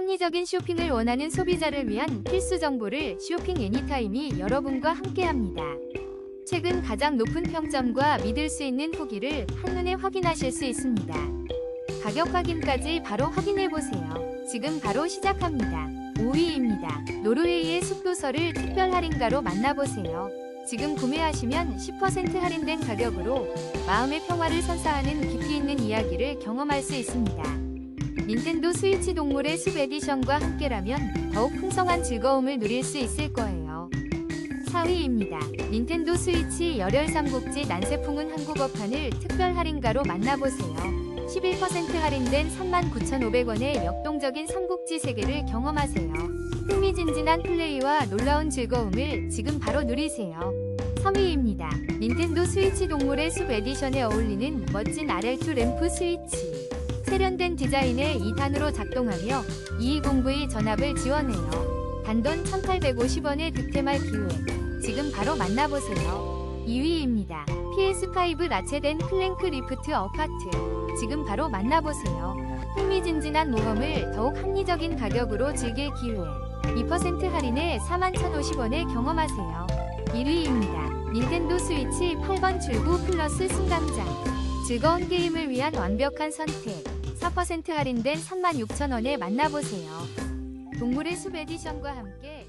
합리적인 쇼핑을 원하는 소비자를 위한 필수 정보를 쇼핑 애니타임이 여러분과 함께합니다. 최근 가장 높은 평점과 믿을 수 있는 후기를 한눈에 확인하실 수 있습니다. 가격 확인까지 바로 확인해 보세요. 지금 바로 시작합니다. 5위입니다. 노르웨이의 숲도서를 특별 할인가로 만나보세요. 지금 구매하시면 10% 할인된 가격으로 마음의 평화를 선사하는 깊이 있는 이야기를 경험할 수 있습니다. 닌텐도 스위치 동물의 숲 에디션과 함께라면 더욱 풍성한 즐거움을 누릴 수 있을 거예요. 4위입니다. 닌텐도 스위치 열혈 삼국지 난세풍은 한국어판을 특별 할인가로 만나보세요. 11% 할인된 39,500원의 역동적인 삼국지 세계를 경험하세요. 흥미진진한 플레이와 놀라운 즐거움을 지금 바로 누리세요. 3위입니다. 닌텐도 스위치 동물의 숲 에디션에 어울리는 멋진 RL2 램프 스위치. 세련된 디자인의 2단으로 작동하며 2209의 전압을 지원해요. 단돈 1,850원의 득템할 기회. 지금 바로 만나보세요. 2위입니다. PS5 라체된 클랭크 리프트 어파트. 지금 바로 만나보세요. 흥미진진한 모험을 더욱 합리적인 가격으로 즐길 기회. 2% 할인에 41,050원에 경험하세요. 1위입니다. 닌텐도 스위치 8번 출구 플러스 승강장. 즐거운 게임을 위한 완벽한 선택. 4% 할인된 36,000원에 만나보세요. 동물의 숲 에디션과 함께